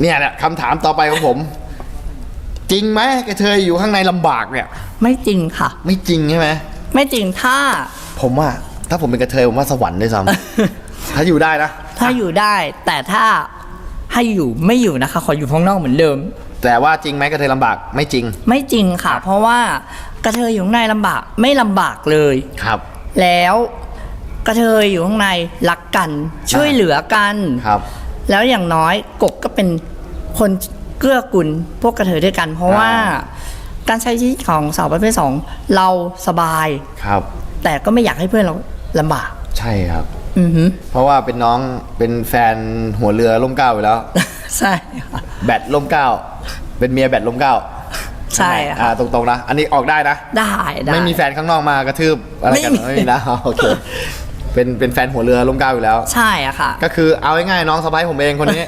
เนี่ยแหละคำถามต่อไปของผม จริงไหมกระเทยอยู่ข้างในลำบากเนี่ย ไม่จริงค่ะ ไม่จริงใช่ไหมไม่จริงถ้า ผมว่า ถ้าผมเป็นกระเทยผมว่าสวรรค์ด้วยซ้ำ ถ้าอยู่ได้นะถ้าอยู่ได้ แต่ถ้าให้อยู่ไม่อยู่นะคะ ขออยู่ข้างนอกเหมือนเดิม แต่ว่าจริงไหมกระเทยลำบากไม่จริงไม่จริงค่ะ เพราะว่ากระเทยอยู่ข้างในลำบากไม่ลำบากเลย ครับ แล้วกระเทยอยู่ข้างในรักกันช่วยเหลือกัน ครับ แล้วอย่างน้อยกบก็เป็นคนเกื้อกูลพวกกระเทยด้วยกัน เพราะว่าอ่าการใช้ชีวิตของสาวประเภทสองเราสบาย ครับ แต่ก็ไม่อยากให้เพื่อนเราลำบาก ใช่ครับ อือหือเพราะว่าเป็นน้องเป็นแฟนหัวเรือล่มเกล้าอยู่แล้ว ใช่ค่ะ แบตล่มเกล้า เป็นเมียแบตล่มเกล้าใช่อ่าค่ะตรงๆนะ อันนี้ออกได้นะ ได้ได้ ไม่มีแฟนข้างนอกมากระทืบอะไรกันไม่มี ไม่มีนะ โอเค เป็นเป็นแฟนหัวเรือล่มเกล้าอยู่แล้ว ใช่อะค่ะ ก็คือเอาง่ายๆน้องสะพ้ายผมเองคนนี้